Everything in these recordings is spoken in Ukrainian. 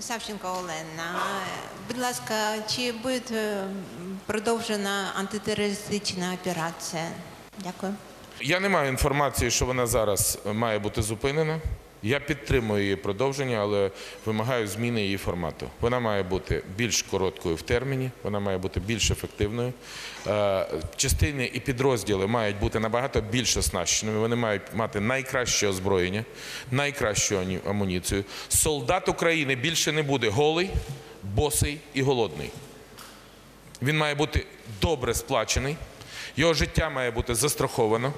Савченко Олена. Будь ласка, чи буде е, продовжена антитерористична операція? Дякую. Я не маю інформації, що вона зараз має бути зупинена. Я підтримую її продовження, але вимагаю зміни її формату. Вона має бути більш короткою в терміні, вона має бути більш ефективною. Е, Частини і підрозділи мають бути набагато більш оснащеними. Вони мають мати найкраще озброєння, найкращу амуніцію. Солдат України більше не буде голий, босий і голодний. Він має бути добре сплачений, його життя має бути застраховано.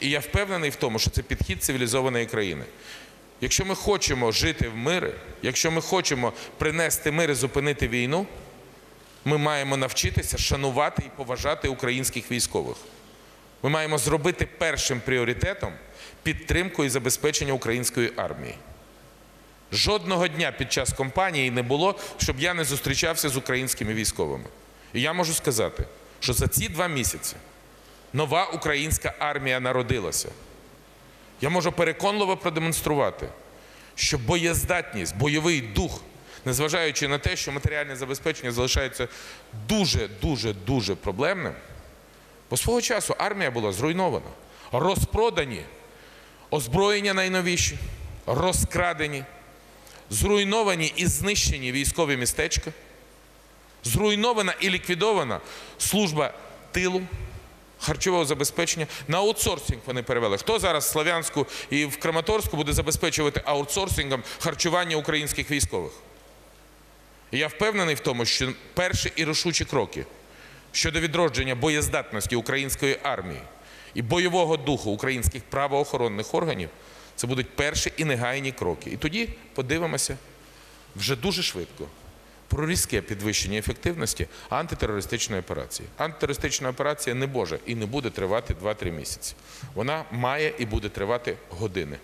І я впевнений в тому, що це підхід цивілізованої країни. Якщо ми хочемо жити в мирі, якщо ми хочемо принести мир і зупинити війну, ми маємо навчитися шанувати і поважати українських військових. Ми маємо зробити першим пріоритетом підтримку і забезпечення української армії. Жодного дня під час кампанії не було, щоб я не зустрічався з українськими військовими. І я можу сказати, що за ці два місяці нова українська армія народилася. Я можу переконливо продемонструвати, що боєздатність, бойовий дух, незважаючи на те, що матеріальне забезпечення залишається дуже, дуже, дуже проблемним, бо свого часу армія була зруйнована, розпродані озброєння найновіші, розкрадені, зруйновані і знищені військові містечка, зруйнована і ліквідована служба тилу, харчового забезпечення. На аутсорсинг вони перевели. Хто зараз в Слов'янську і в Краматорську буде забезпечувати аутсорсингом харчування українських військових? Я впевнений в тому, що перші і рішучі кроки щодо відродження боєздатності української армії і бойового духу українських правоохоронних органів це будуть перші і негайні кроки. І тоді подивимося вже дуже швидко про різке підвищення ефективності антитерористичної операції. Антитерористична операція не може і не буде тривати 2-3 місяці. Вона має і буде тривати години.